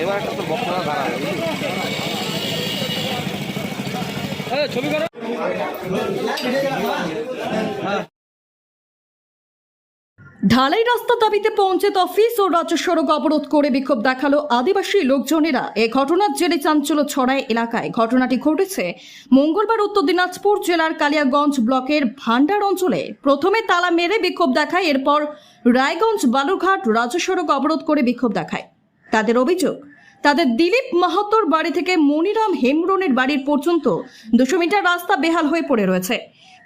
এবার একটা তো বক্তব্য দাঁড়াবে ছবি করো। ঢালাই রাস্তা দাবিতে পঞ্চায়েত অফিস ও রাজ্য সড়ক অবরোধ করে বিক্ষোভ দেখাল আদিবাসী লোকজনেরা। এ ঘটনার জেরে চাঞ্চল্য ছড়ায় এলাকায়। ঘটনাটি ঘটেছে মঙ্গলবার উত্তর দিনাজপুর জেলার কালিয়াগঞ্জ ব্লকের ভান্ডার অঞ্চলে। প্রথমে তালা মেরে বিক্ষোভ দেখায়, এরপর রায়গঞ্জ বালুরঘাট রাজ্য সড়ক অবরোধ করে বিক্ষোভ দেখায়। তাদের অভিযোগ, তাদের দিলীপ মাহাতোর বাড়ি থেকে মনিরাম হেমব্রনের বাড়ির পর্যন্ত দুশো মিটার রাস্তা বেহাল হয়ে পড়ে রয়েছে।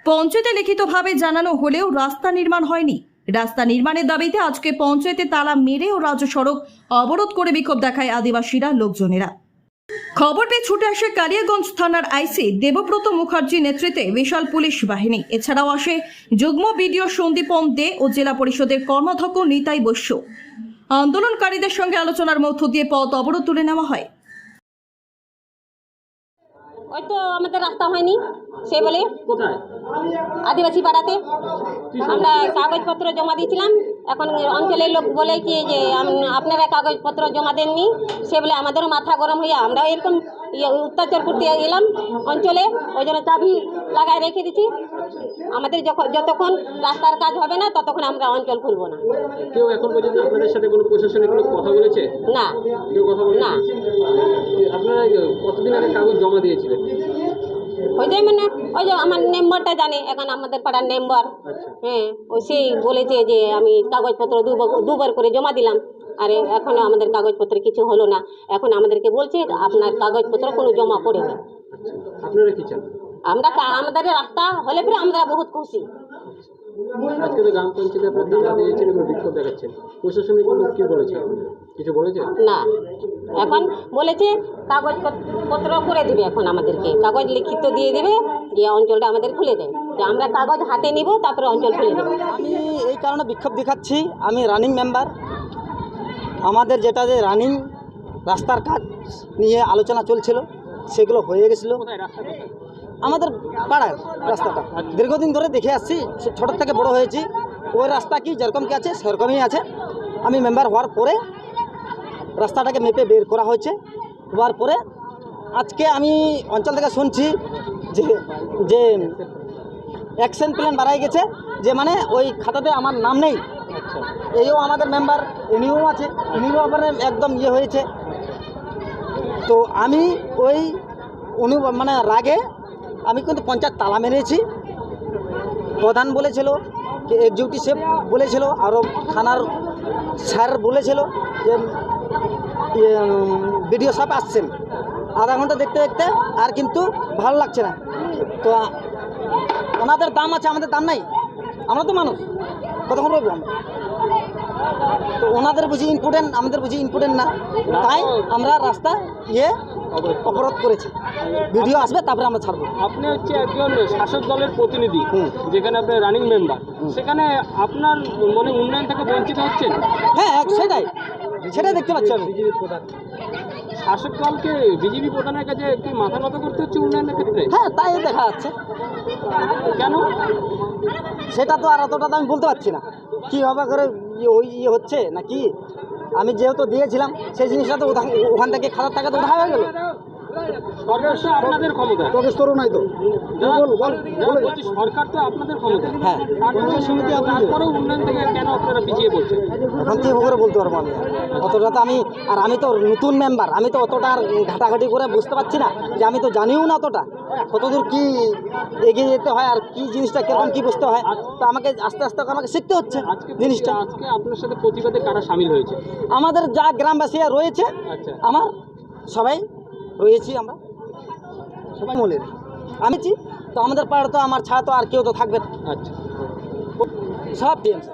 পঞ্চায়েতে লিখিতভাবে জানানো হলেও রাস্তা নির্মাণ হয়নি। রাস্তা নির্মাণের দাবিতে আজকে পঞ্চায়েতে তালা মেরে ও রাজ্য সড়ক অবরোধ করে বিক্ষোভ দেখায় আদিবাসীরা লোকজনেরা। খবর পেয়ে ছুটে আসে কালিয়াগঞ্জ থানার আইসি দেবব্রত মুখার্জি নেতৃত্বে বিশাল পুলিশ বাহিনী। এছাড়াও আসে যুগ্ম বিডিও সন্দীপম দে ও জেলা পরিষদের কর্মাধ্যক্ষ নিতাই বৈশ্য। আন্দোলনকারীদের সঙ্গে আলোচনার মধ্য দিয়ে পথ অবরোধ তুলে নেওয়া হয়। ওই তো আমাদের রাস্তা হয়নি সে বলে কোথায়? আদিবাসী পাড়াতে। আমরা কাগজপত্র জমা দিয়েছিলাম। এখন অঞ্চলের লোক বলে কি যে আপনারা কাগজপত্র জমা দেননি? সে বলে আমাদেরও মাথা গরম হয়ে আমরা এরকম ইয়ে অত্যাচার করতে এলাম অঞ্চলে ওই জন্য চাবি লাগায় রেখে দিচ্ছি আমাদের যখন যতক্ষণ রাস্তার কাজ হবে না ততক্ষণ আমরা অঞ্চল খুলবো না। কেউ এখন পর্যন্ত আপনাদের সাথে কোনো প্রশাসনিক কোনো কথা বলেছে? না। কেউ কথা বলেছে? না। আপনারা কতদিন আগে কাগজ জমা দিয়েছিলেন? ওই যে মানে ওই যে আমার মেম্বারটা জানে এখন আমাদের পাড়ার মেম্বার হ্যাঁ ও সেই বলেছে যে আমি কাগজপত্র দুবার দুবার করে জমা দিলাম। আরে এখনও আমাদের কাগজপত্র কিছু হলো না। এখন আমাদেরকে বলছে আপনার কাগজপত্র কোনো জমা পড়েনি। আচ্ছা আমরা আমাদের রাস্তা হলে পরে আমরা বহুত খুশি। আজকে তো গ্রাম পঞ্চায়েতে আপনারা তালা দিয়েছেন এবং বিক্ষোভ দেখাচ্ছেন। প্রশাসনিক লোক কি বলেছে? কিছু বলেছে? না। এখন বলেছে কাগজপত্র করে দিবে এখন আমাদেরকে। কাগজ লিখিত দিয়ে দেবে দিয়ে অঞ্চলটা আমাদের খুলে দেয়। যে আমরা কাগজ হাতে নিব তারপরে অঞ্চল খুলে দেবো। আমি এই কারণে বিক্ষোভ দেখাচ্ছি। আমি রানিং মেম্বার আমাদের যেটা যে রানিং রাস্তার কাজ নিয়ে আলোচনা চলছিল সেগুলো হয়ে গেছিল। আমাদের পাড়ার রাস্তাটা। দীর্ঘদিন ধরে দেখে আসছি ছোটোর থেকে বড় হয়েছি। ওই রাস্তা কি, যেরকম কি আছে, সেরকমই আছে। আমি মেম্বার হওয়ার পরে রাস্তাটাকে মেপে বের করা হয়েছে। হওয়ার পরে আজকে আমি অঞ্চল থেকে শুনছি যে যে অ্যাকশন প্ল্যান বাড়াই গেছে, যে মানে ওই খাতাতে আমার নাম নেই। এইও আমাদের মেম্বার ইনিও আছে। ইনিও আবার একদম ইয়ে হয়েছে। তো আমি ওই উনি মানে রাগে আমি কিন্তু পঞ্চায়েত তালা মেরেছি। প্রধান বলেছিল এক্সিকিউটিভ শেফ বলেছিল আরও থানার স্যার বলেছিল যে বিডিও সাহেব আসছেন আধা ঘণ্টা দেখতে দেখতে আর কিন্তু ভালো লাগছে না। তো ওনাদের দাম আছে, আমাদের দাম নাই। আমরা তো মানুষ, কতক্ষণ রইব আমরা? ওনাদের বুঝি ইম্পর্টেন্ট আমাদের বুঝি ইম্পর্টেন্ট না। তাই আমরা রাস্তা ইয়ে অবরোধ করেছি। ভিডিও আসবে তারপরে আমরা ছাড়বো। আপনি হচ্ছে একজন শাসক দলের প্রতিনিধি যেখানে আপনি রানিং মেম্বার সেখানে আপনার মনে উন্নয়ন থেকে বঞ্চিত হচ্ছেন? হ্যাঁ এক- সেটাই। সেটাই দেখতে পাচ্ছি আমি। শাসক দলকে বিজেপি প্রধানের কাছে কি মাথা নত করতে হচ্ছে উন্নয়নের ক্ষেত্রে? হ্যাঁ তাই দেখা যাচ্ছে। কেন? সেটা তো আর অতটা তো আমি বলতে পারছি না। কীভাবে করে ইয়ে ওই ইয়ে হচ্ছে নাকি? আমি যেহেতু দিয়েছিলাম, সেই জিনিসটা তো ওখান- থেকে খাতার টাকা তো উঠা হয়ে গেল। সরকার তো আপনাদের ক্ষমতা। প্রবেশ করো নাই তো। না, না, সরকার তো আপনাদের ক্ষমতা। হ্যাঁ তারপরেও উন্নয়ন থেকে কেন আপনারা পিছিয়ে পড়ছেন? এখন কি করে বলতে পারব আমি? অতটা তো আমি আর আমি তো নতুন মেম্বার আমি তো অতটা আর ঘাটাঘাটি করে বুঝতে পারছি না যে আমি তো জানিও না অতটা। কতদূর কি এগিয়ে যেতে হয় আর কি জিনিসটা কীরকম কি বুঝতে হয়। তো আমাকে আস্তে আস্তে আমাকে শিখতে হচ্ছে জিনিসটা। আজকে আপনার সাথে প্রতিবাদে কারা সামিল হয়েছে? আমাদের যা গ্রামবাসীরা রয়েছে আচ্ছা। আমার সবাই রয়েছি আমরা। সবাই মলের আমিছি তো আমাদের পাড়া তো আমার ছাড়া তো আর কেউ তো থাকবে আচ্ছা। সব টিএমসি